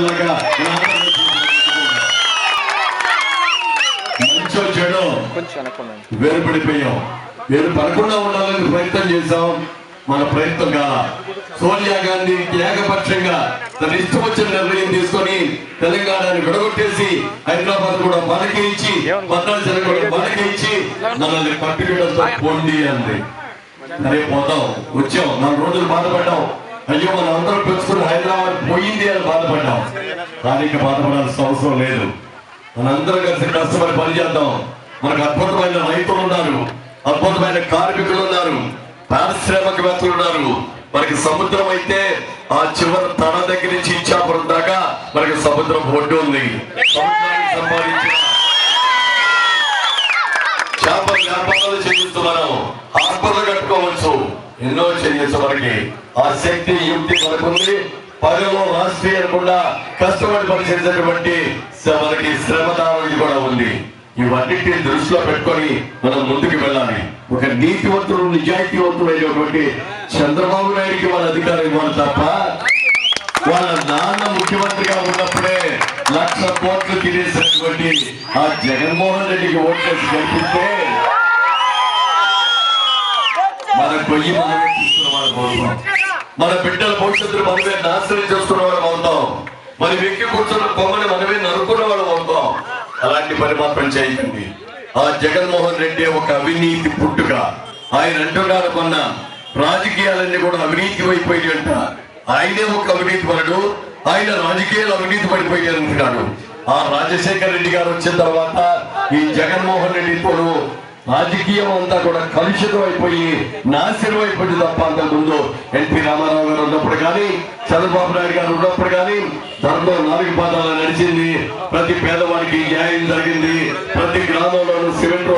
లాగా మంచో చెడో వేరుపడిపోయాం వేరు పడకుండా ఉండాలని ప్రయత్నం చేశాం. మన ప్రయత్నం కాల సోనియా గాంధీ ఏకపక్షంగా తన ఇష్టం వచ్చిన నిర్ణయం తీసుకొని తెలంగాణని విడగొట్టేసి హైదరాబాద్ కూడా మనకి ఇచ్చి భద్రాచలం కూడా మనకి ఇచ్చి మనల్ని పట్టుకోవడంతో పొండి అంది. సరే పోతాం వచ్చాం. నాలుగు రోజులు బాధపడ్డాం. అయ్యో మనం అందరం పెంచుకుని హైదరాబాద్ పోయింది అని బాధపడ్డాం. కానీ ఇంకా బాధపడాల్సిన అవసరం లేదు. మనందరం కలిసి కష్టపడి పనిచేద్దాం. మనకు అద్భుతమైన రైతులు ఉన్నారు. అద్భుతమైన కార్మికులు ఉన్నారు. పారిశ్రామికవేత్తలు ఉన్నారు. మనకి సముద్రం అయితే ఆ చివరి తన దగ్గర నుంచి ఇచ్చాపురం దాకా మనకి సముద్రం ఒడ్డు ఉంది. సముద్రాన్ని సంపాదించిన చేపల వ్యాపారాలు చేయొచ్చు మనం హార్బర్లు కట్టుకోవచ్చు. ఎన్నో చేయొచ్చు మనకి. ఆ శక్తి యుక్తి మనకుంది. పనిలో రాష్ట్రీయ అనకుండా కష్టపడి పనిచేసేటువంటి మనకి శ్రమదానం కూడా ఉంది. ఇవన్నిటిని దృష్టిలో పెట్టుకొని మనం ముందుకు వెళ్ళాలి. ఒక నీతివంతుడు నిజాయితీవంతుడు అయినటువంటి చంద్రబాబు నాయుడికి వాళ్ళ అధికారం ఇవ్వాలి తప్ప వాళ్ళ నాన్న ముఖ్యమంత్రిగా ఉన్నప్పుడే లక్ష కోట్లు తినేసినటువంటి ఆ జగన్మోహన్ రెడ్డికి ఓట్లేసి గెలిపిస్తే మన గొయ్యి మనమే తీసుకున్న వాళ్ళం అవుతాం మన బిడ్డల భవిష్యత్తును మనమే నాశనం చేస్తున్న వాళ్ళం అవుతాం. మన వ్యక్తి కూర్చున్న కొమ్మని మనమే నరుకున్న వాళ్ళం అవుతాం. అలాంటి పని మాత్రం చేయకండి ఆ జగన్మోహన్ రెడ్డి ఒక అవినీతి పుట్టుక. ఆయన అంటున్నారు కొన్న రాజకీయాలన్నీ కూడా అవినీతి అయిపోయి అంట. ఆయనే ఒక అవినీతి పరుడు ఆయన రాజకీయాలు అవినీతి పడిపోయి అంటున్నాడు. ఆ రాజశేఖర రెడ్డి గారు వచ్చిన తర్వాత ఈ జగన్మోహన్ రెడ్డితోనూ రాజకీయం అంతా కూడా కలుషితం అయిపోయి నాశనం అయిపోయింది తప్ప అంతకు ముందు ఎన్టీ రామారావు గారు ఉన్నప్పుడు కానీ చంద్రబాబు నాయుడు గారు ఉన్నప్పుడు కానీ ధర్మం నాలుగు పాదాలు నడిచింది. ప్రతి పేదవాడికి న్యాయం జరిగింది. ప్రతి గ్రామంలోనూ సిమెంట్